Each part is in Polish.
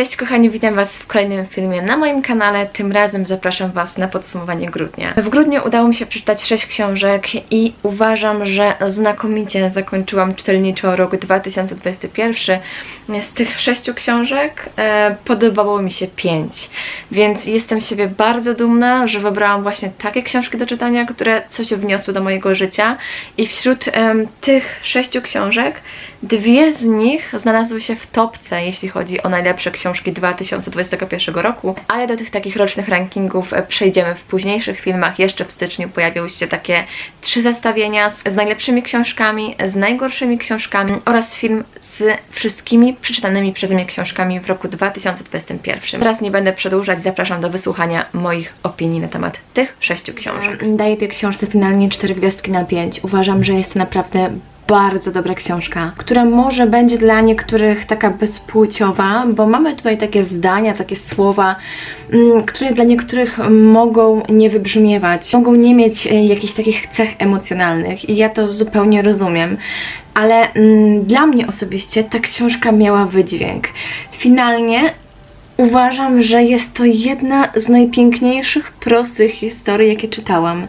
Cześć kochani, witam Was w kolejnym filmie na moim kanale. Tym razem zapraszam Was na podsumowanie grudnia. W grudniu udało mi się przeczytać 6 książek i uważam, że znakomicie zakończyłam czytelniczo rok 2021. Z tych 6 książek e, podobało mi się 5, więc jestem siebie bardzo dumna, że wybrałam właśnie takie książki do czytania, które coś wniosły do mojego życia i wśród em, tych 6 książek Dwie z nich znalazły się w topce, jeśli chodzi o najlepsze książki 2021 roku, ale do tych takich rocznych rankingów e, przejdziemy w późniejszych filmach. Jeszcze w styczniu pojawiły się takie trzy zestawienia z, z najlepszymi książkami, z najgorszymi książkami oraz film z wszystkimi przeczytanymi przeze mnie książkami w roku 2021. Teraz nie będę przedłużać, zapraszam do wysłuchania moich opinii na temat tych sześciu książek. Daję tej książce finalnie 4 gwiazdki na 5. Uważam, że jest to naprawdę bardzo dobra książka, która może będzie dla niektórych taka bezpłciowa, bo mamy tutaj takie zdania, takie słowa, mm, które dla niektórych mogą nie wybrzmiewać, mogą nie mieć e, jakichś takich cech emocjonalnych i ja to zupełnie rozumiem. Ale mm, dla mnie osobiście ta książka miała wydźwięk. Finalnie Uważam, że jest to jedna z najpiękniejszych, prostych historii, jakie czytałam.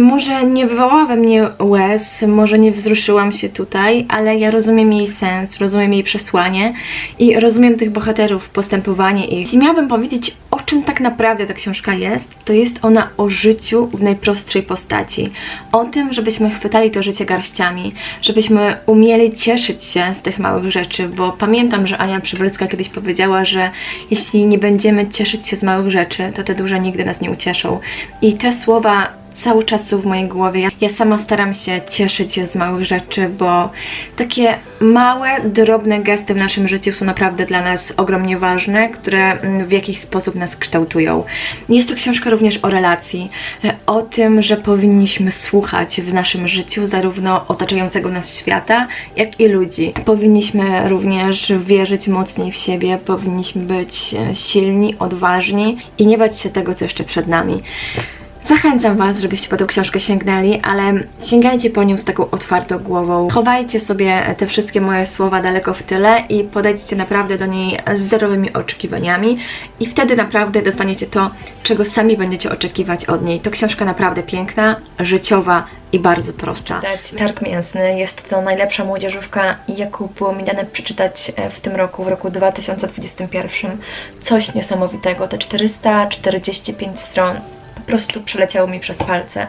Może nie wywołała we mnie łez, może nie wzruszyłam się tutaj, ale ja rozumiem jej sens, rozumiem jej przesłanie i rozumiem tych bohaterów, postępowanie ich. Jeśli miałabym powiedzieć, czym tak naprawdę ta książka jest, to jest ona o życiu w najprostszej postaci. O tym, żebyśmy chwytali to życie garściami, żebyśmy umieli cieszyć się z tych małych rzeczy, bo pamiętam, że Ania Przybylska kiedyś powiedziała, że jeśli nie będziemy cieszyć się z małych rzeczy, to te duże nigdy nas nie ucieszą. I te słowa cały czas są w mojej głowie. Ja, sama staram się cieszyć z małych rzeczy, bo takie małe, drobne gesty w naszym życiu są naprawdę dla nas ogromnie ważne, które mm, w jakiś sposób nas kształtują. Jest to książka również o relacji, e, o tym, że powinniśmy słuchać w naszym życiu zarówno otaczającego nas świata, jak i ludzi. Powinniśmy również wierzyć mocniej w siebie, powinniśmy być e, silni, odważni i nie bać się tego, co jeszcze przed nami. Zachęcam Was, żebyście po tą książkę sięgnęli, ale sięgajcie po nią z taką otwartą głową. Chowajcie sobie te wszystkie moje słowa daleko w tyle i podejdźcie naprawdę do niej z zerowymi oczekiwaniami i wtedy naprawdę dostaniecie to, czego sami będziecie oczekiwać od niej. To książka naprawdę piękna, życiowa i bardzo prosta. Targ Mięsny jest to najlepsza młodzieżówka, jaką było mi dane przeczytać e, w tym roku, w roku 2021. Coś niesamowitego. Te 445 stron po prostu przeleciało mi przez palce.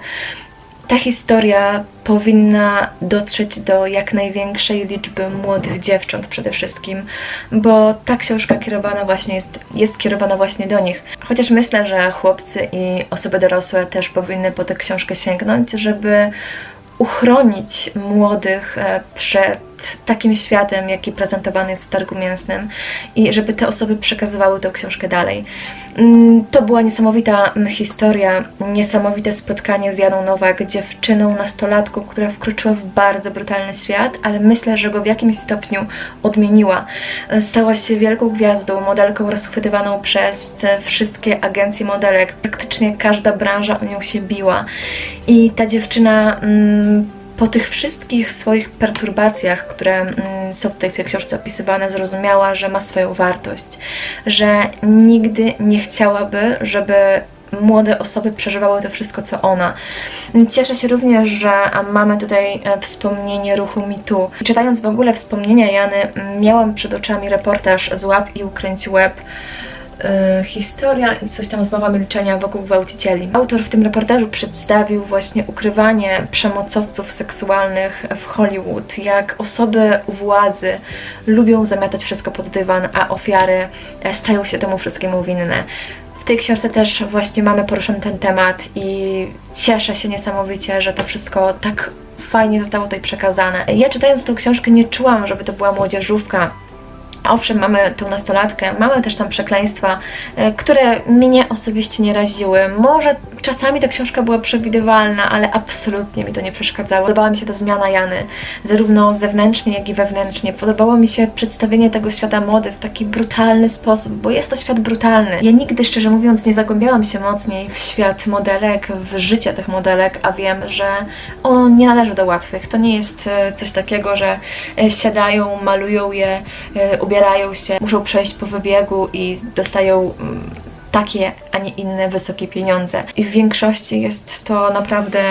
Ta historia powinna dotrzeć do jak największej liczby młodych dziewcząt przede wszystkim, bo ta książka kierowana właśnie jest, jest kierowana właśnie do nich. Chociaż myślę, że chłopcy i osoby dorosłe też powinny po tę książkę sięgnąć, żeby uchronić młodych e, przed takim światem, jaki prezentowany jest w targu mięsnym i żeby te osoby przekazywały tę książkę dalej. Mm, To była niesamowita mm, historia, niesamowite spotkanie z Janą Nowak, dziewczyną, nastolatką, która wkroczyła w bardzo brutalny świat, ale myślę, że go w jakimś stopniu odmieniła. Stała się wielką gwiazdą, modelką rozchwytywaną przez wszystkie agencje modelek. Praktycznie każda branża o nią się biła. I ta dziewczyna mm, po tych wszystkich swoich perturbacjach, które mm, są tutaj w tej książce opisywane, zrozumiała, że ma swoją wartość, że nigdy nie chciałaby, żeby młode osoby przeżywały to wszystko, co ona. Cieszę się również, że mamy tutaj e, wspomnienie ruchu mitu. Czytając w ogóle wspomnienia Jany, miałam przed oczami reportaż z łap i ukręci łeb e, historia i coś tam zmowa milczenia wokół gwałcicieli. Autor w tym reportażu przedstawił właśnie ukrywanie przemocowców seksualnych w Hollywood, jak osoby u władzy lubią zamiatać wszystko pod dywan, a ofiary e, stają się temu wszystkiemu winne. W tej książce też właśnie mamy poruszony ten temat i cieszę się niesamowicie, że to wszystko tak fajnie zostało tutaj przekazane. Ja czytając tą książkę nie czułam, żeby to była młodzieżówka, Owszem, mamy tą nastolatkę, mamy też tam przekleństwa, e, które mnie osobiście nie raziły. Może czasami ta książka była przewidywalna, ale absolutnie mi to nie przeszkadzało. Podobała mi się ta zmiana Jany, zarówno zewnętrznie, jak i wewnętrznie. Podobało mi się przedstawienie tego świata mody w taki brutalny sposób, bo jest to świat brutalny. Ja nigdy, szczerze mówiąc, nie zagłębiałam się mocniej w świat modelek, w życie tych modelek, a wiem, że ono nie należy do łatwych. To nie jest e, coś takiego, że e, siadają, malują je, e, ubierają się, muszą przejść po wybiegu i dostają mm, takie, a nie inne wysokie pieniądze. I w większości jest to naprawdę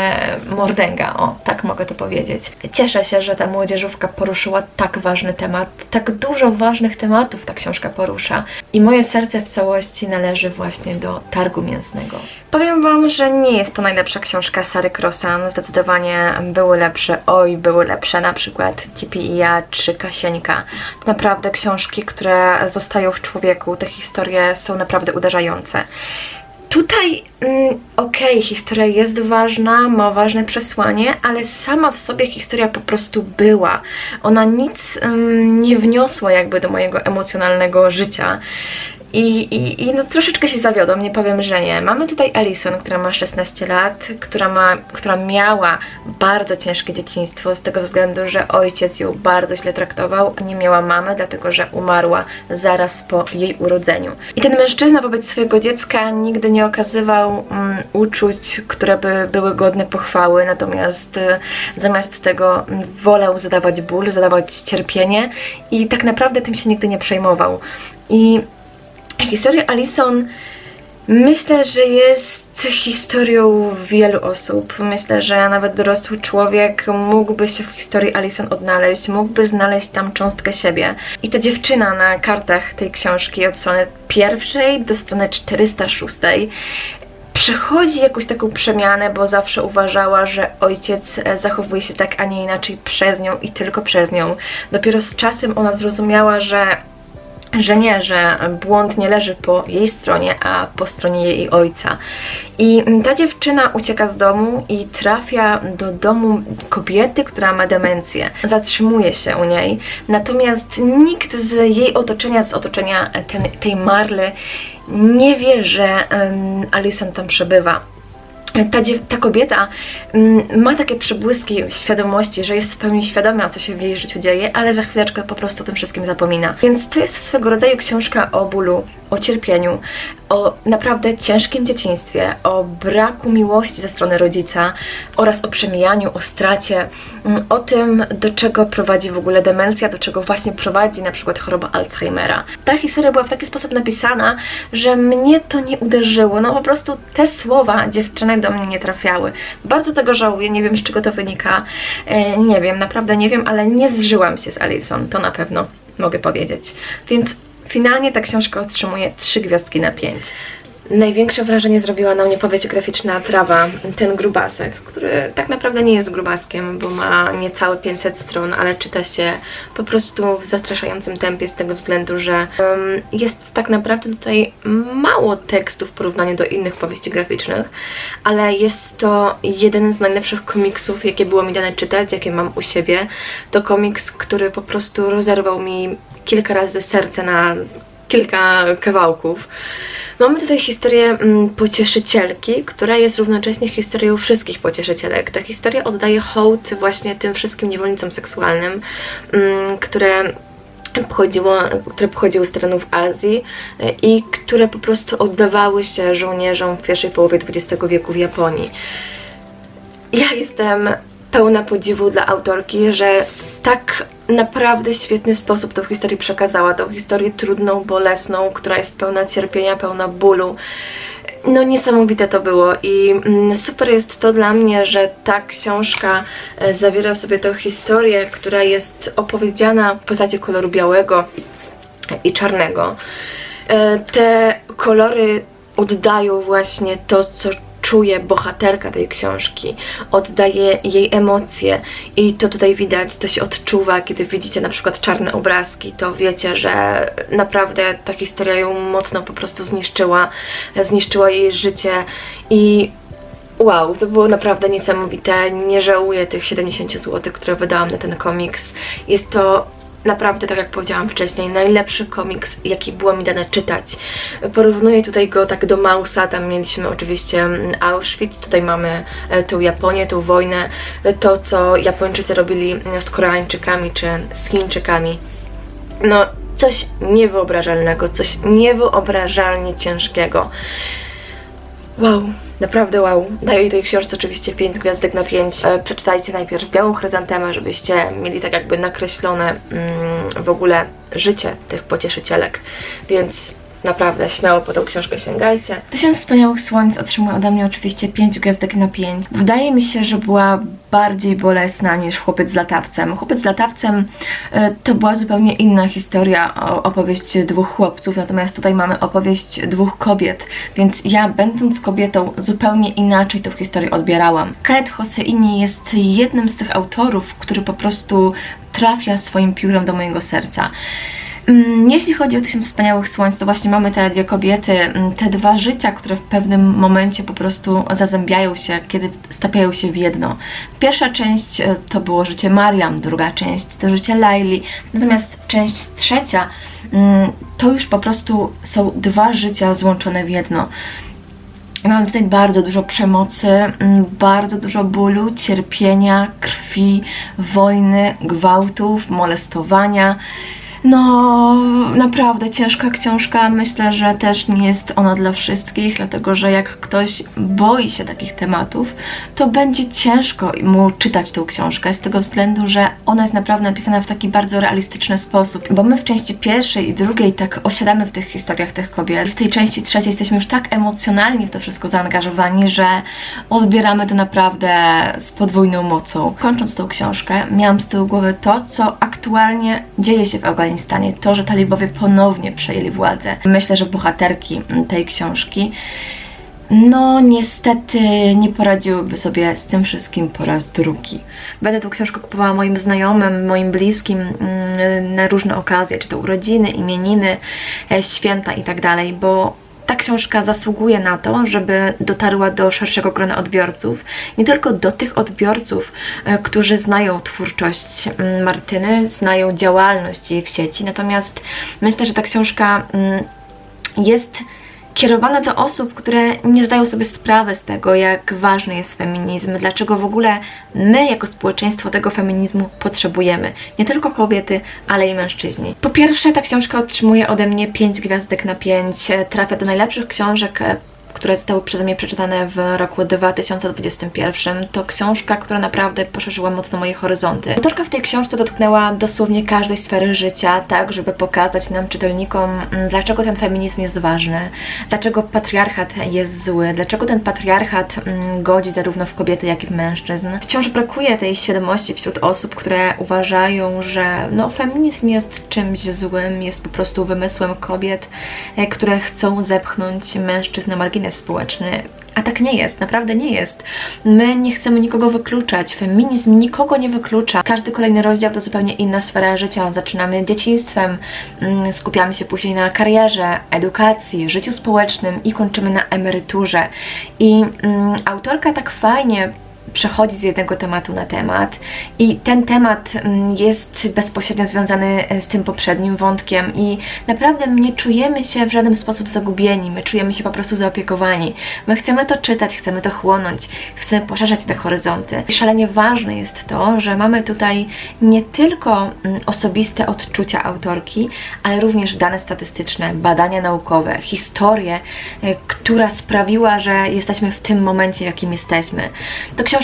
mordęga, o, tak mogę to powiedzieć. Cieszę się, że ta młodzieżówka poruszyła tak ważny temat, tak dużo ważnych tematów ta książka porusza. I moje serce w całości należy właśnie do targu mięsnego. Powiem Wam, że nie jest to najlepsza książka Sary Crossan. Zdecydowanie były lepsze, oj, były lepsze, na przykład Tipi i ja czy Kasieńka. To naprawdę książki, które zostają w człowieku. Te historie są naprawdę uderzające. Tutaj, mm, okej, historia jest ważna, ma ważne przesłanie, ale sama w sobie historia po prostu była. Ona nic mm, nie wniosła jakby do mojego emocjonalnego życia. I, i, I no troszeczkę się zawiodłam, nie powiem, że nie. Mamy tutaj Alison, która ma 16 lat, która, ma, która miała bardzo ciężkie dzieciństwo z tego względu, że ojciec ją bardzo źle traktował, nie miała mamy, dlatego że umarła zaraz po jej urodzeniu. I ten mężczyzna wobec swojego dziecka nigdy nie okazywał mm, uczuć, które by były godne pochwały, natomiast y, zamiast tego mm, wolał zadawać ból, zadawać cierpienie i tak naprawdę tym się nigdy nie przejmował. I Historia Alison myślę, że jest historią wielu osób. Myślę, że nawet dorosły człowiek mógłby się w historii Alison odnaleźć, mógłby znaleźć tam cząstkę siebie. I ta dziewczyna na kartach tej książki od strony pierwszej do strony 406 przechodzi jakąś taką przemianę, bo zawsze uważała, że ojciec zachowuje się tak, a nie inaczej przez nią i tylko przez nią. Dopiero z czasem ona zrozumiała, że że nie, że błąd nie leży po jej stronie, a po stronie jej ojca. I ta dziewczyna ucieka z domu i trafia do domu kobiety, która ma demencję. Zatrzymuje się u niej, natomiast nikt z jej otoczenia, z otoczenia ten, tej Marly nie wie, że um, Alison tam przebywa ta, ta kobieta mm, ma takie przebłyski świadomości, że jest w pełni świadoma, co się w jej życiu dzieje, ale za chwileczkę po prostu o tym wszystkim zapomina. Więc to jest swego rodzaju książka o bólu, o cierpieniu, o naprawdę ciężkim dzieciństwie, o braku miłości ze strony rodzica oraz o przemijaniu, o stracie, mm, o tym, do czego prowadzi w ogóle demencja, do czego właśnie prowadzi na przykład choroba Alzheimera. Ta historia była w taki sposób napisana, że mnie to nie uderzyło. No po prostu te słowa dziewczyny do mnie nie trafiały. Bardzo tego żałuję, nie wiem z czego to wynika. E, nie wiem, naprawdę nie wiem, ale nie zżyłam się z Alison, to na pewno mogę powiedzieć. Więc Finalnie ta książka otrzymuje 3 gwiazdki na 5. Największe wrażenie zrobiła na mnie powieść graficzna Trawa, ten grubasek, który tak naprawdę nie jest grubaskiem, bo ma niecałe 500 stron, ale czyta się po prostu w zastraszającym tempie z tego względu, że um, jest tak naprawdę tutaj mało tekstu w porównaniu do innych powieści graficznych, ale jest to jeden z najlepszych komiksów, jakie było mi dane czytać, jakie mam u siebie. To komiks, który po prostu rozerwał mi kilka razy serce na kilka kawałków. Mamy tutaj historię mm, pocieszycielki, która jest równocześnie historią wszystkich pocieszycielek. Ta historia oddaje hołd właśnie tym wszystkim niewolnicom seksualnym, mm, które pochodziło, które pochodziły z terenów Azji e, i które po prostu oddawały się żołnierzom w pierwszej połowie XX wieku w Japonii. Ja jestem pełna podziwu dla autorki, że tak naprawdę świetny sposób tą historię przekazała. Tą historię trudną, bolesną, która jest pełna cierpienia, pełna bólu. No niesamowite to było i mm, super jest to dla mnie, że ta książka e, zawiera w sobie tę historię, która jest opowiedziana w postaci koloru białego i czarnego. E, te kolory oddają właśnie to, co czuje bohaterka tej książki, oddaje jej emocje i to tutaj widać, to się odczuwa, kiedy widzicie na przykład czarne obrazki, to wiecie, że naprawdę ta historia ją mocno po prostu zniszczyła, zniszczyła jej życie i Wow, to było naprawdę niesamowite. Nie żałuję tych 70 zł, które wydałam na ten komiks. Jest to naprawdę, tak jak powiedziałam wcześniej, najlepszy komiks, jaki było mi dane czytać. Porównuję tutaj go tak do Mausa, tam mieliśmy oczywiście mm, Auschwitz, tutaj mamy e, tą Japonię, tą wojnę, to co Japończycy robili mm, z Koreańczykami czy z Chińczykami. No, coś niewyobrażalnego, coś niewyobrażalnie ciężkiego. Wow, Naprawdę wow. Daję tej książce oczywiście 5 gwiazdek na 5. E, przeczytajcie najpierw Białą Chryzantemę, żebyście mieli tak jakby nakreślone mm, w ogóle życie tych pocieszycielek. Więc naprawdę śmiało po tą książkę sięgajcie. Tysiąc Wspaniałych Słońc otrzymuje ode mnie oczywiście 5 gwiazdek na 5. Wydaje mi się, że była bardziej bolesna niż Chłopiec z latawcem. Chłopiec z latawcem e, to była zupełnie inna historia, opowieść dwóch chłopców, natomiast tutaj mamy opowieść dwóch kobiet, więc ja będąc kobietą zupełnie inaczej tą historię odbierałam. Khaled Hosseini jest jednym z tych autorów, który po prostu trafia swoim piórem do mojego serca. Mm, Jeśli chodzi o Tysiąc Wspaniałych Słońc, to właśnie mamy te dwie kobiety, mm, te dwa życia, które w pewnym momencie po prostu zazębiają się, kiedy stapiają się w jedno. Pierwsza część e, to było życie Mariam, druga część to życie Laili, natomiast część trzecia mm, to już po prostu są dwa życia złączone w jedno. Mamy tutaj bardzo dużo przemocy, bardzo dużo bólu, cierpienia, krwi, wojny, gwałtów, molestowania. No, naprawdę ciężka książka. Myślę, że też nie jest ona dla wszystkich, dlatego że jak ktoś boi się takich tematów, to będzie ciężko mu czytać tą książkę z tego względu, że ona jest naprawdę napisana w taki bardzo realistyczny sposób. Bo my w części pierwszej i drugiej tak osiadamy w tych historiach tych kobiet. W tej części trzeciej jesteśmy już tak emocjonalnie w to wszystko zaangażowani, że odbieramy to naprawdę z podwójną mocą. Kończąc tą książkę, miałam z tyłu głowy to, co aktualnie dzieje się w Afganistanie. To, że talibowie ponownie przejęli władzę. Myślę, że bohaterki tej książki no, niestety nie poradziłyby sobie z tym wszystkim po raz drugi. Będę tą książkę kupowała moim znajomym, moim bliskim mm, na różne okazje, czy to urodziny, imieniny, e, święta i tak bo ta książka zasługuje na to, żeby dotarła do szerszego grona odbiorców. Nie tylko do tych odbiorców, e, którzy znają twórczość mm, Martyny, znają działalność jej w sieci, natomiast myślę, że ta książka mm, jest kierowana do osób, które nie zdają sobie sprawy z tego, jak ważny jest feminizm, dlaczego w ogóle my jako społeczeństwo tego feminizmu potrzebujemy. Nie tylko kobiety, ale i mężczyźni. Po pierwsze, ta książka otrzymuje ode mnie 5 gwiazdek na 5, trafia do najlepszych książek e, które zostały przeze mnie przeczytane w roku 2021. To książka, która naprawdę poszerzyła mocno moje horyzonty. Autorka w tej książce dotknęła dosłownie każdej sfery życia, tak żeby pokazać nam, czytelnikom, mm, dlaczego ten feminizm jest ważny, dlaczego patriarchat jest zły, dlaczego ten patriarchat mm, godzi zarówno w kobiety, jak i w mężczyzn. Wciąż brakuje tej świadomości wśród osób, które uważają, że no, feminizm jest czymś złym, jest po prostu wymysłem kobiet, e, które chcą zepchnąć mężczyzn na margines społeczny. A tak nie jest, naprawdę nie jest. My nie chcemy nikogo wykluczać. Feminizm nikogo nie wyklucza. Każdy kolejny rozdział to zupełnie inna sfera życia. Zaczynamy dzieciństwem, mm, skupiamy się później na karierze, edukacji, życiu społecznym i kończymy na emeryturze. I mm, autorka tak fajnie przechodzi z jednego tematu na temat i ten temat mm, jest bezpośrednio związany e, z tym poprzednim wątkiem i naprawdę nie czujemy się w żaden sposób zagubieni, my czujemy się po prostu zaopiekowani. My chcemy to czytać, chcemy to chłonąć, chcemy poszerzać te horyzonty. I szalenie ważne jest to, że mamy tutaj nie tylko mm, osobiste odczucia autorki, ale również dane statystyczne, badania naukowe, historię, e, która sprawiła, że jesteśmy w tym momencie, w jakim jesteśmy. To książka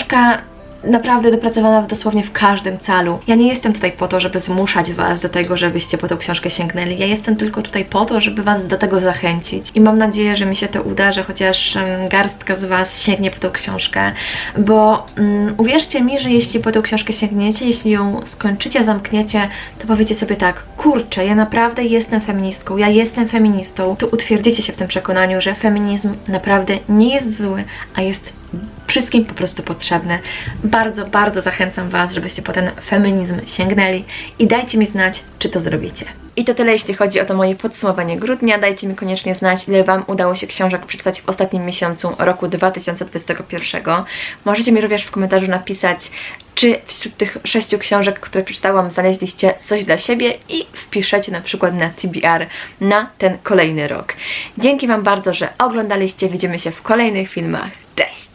naprawdę dopracowana dosłownie w każdym calu. Ja nie jestem tutaj po to, żeby zmuszać Was do tego, żebyście po tą książkę sięgnęli. Ja jestem tylko tutaj po to, żeby Was do tego zachęcić. I mam nadzieję, że mi się to uda, że chociaż garstka z Was sięgnie po tą książkę, bo mm, uwierzcie mi, że jeśli po tą książkę sięgniecie, jeśli ją skończycie, zamkniecie, to powiecie sobie tak, kurczę, ja naprawdę jestem feministką, ja jestem feministą, to utwierdzicie się w tym przekonaniu, że feminizm naprawdę nie jest zły, a jest wszystkim po prostu potrzebne. Bardzo, bardzo zachęcam Was, żebyście po ten feminizm sięgnęli i dajcie mi znać, czy to zrobicie. I to tyle, jeśli chodzi o to moje podsumowanie grudnia. Dajcie mi koniecznie znać, ile Wam udało się książek przeczytać w ostatnim miesiącu roku 2021. Możecie mi również w komentarzu napisać, czy wśród tych sześciu książek, które przeczytałam, znaleźliście coś dla siebie i wpiszecie na przykład na TBR na ten kolejny rok. Dzięki Wam bardzo, że oglądaliście. Widzimy się w kolejnych filmach. Cześć!